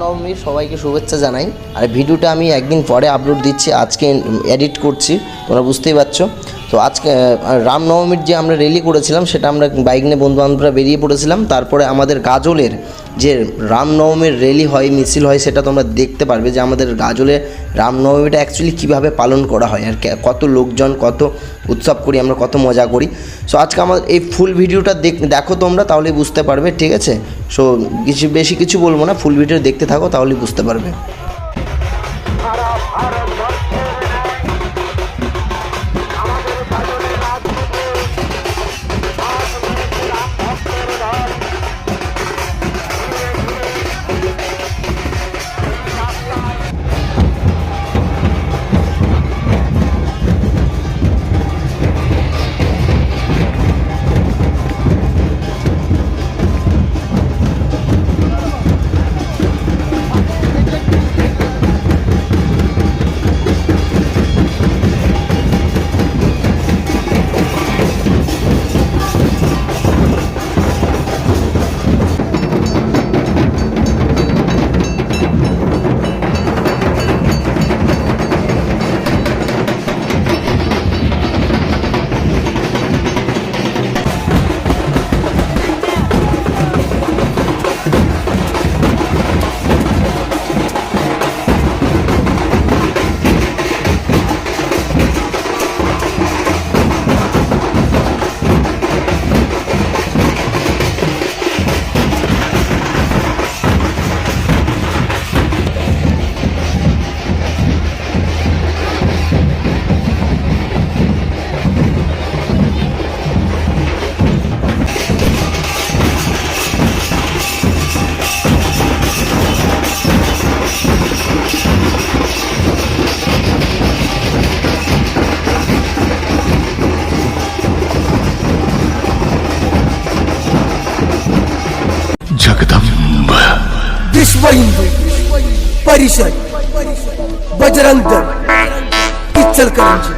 রামনবমীর সবাইকে শুভেচ্ছা জানাই। আর ভিডিওটা আমি একদিন পরে আপলোড দিচ্ছি, আজকে এডিট করছি, তোমরা বুঝতেই পারছ। তো আজকে রামনবমীর যে আমরা রেলি করেছিলাম, সেটা আমরা বাইক নিয়ে বন্ধু বান্ধবরা বেরিয়ে পড়েছিলাম। তারপরে আমাদের গাজলের যে রামনবমীর রেলি হয়, মিছিল হয়, সেটা তোমরা দেখতে পারবে যে আমাদের গাজলে রামনবমীটা অ্যাকচুয়ালি কীভাবে পালন করা হয় আর কত লোকজন, কত উৎসব করি, আমরা কত মজা করি। সো আজকে আমাদের এই ফুল ভিডিওটা দেখ দেখো তোমরা, তাহলেই বুঝতে পারবে, ঠিক আছে? সো কিছু বেশি কিছু বলব না ফুল ভিডিও দেখতে থাকো তাহলেই বুঝতে পারবে। സ്വയംഭൂ പരിഷത്ത് ബജരംഗ് പിച്ചൽ കരഞ്ചി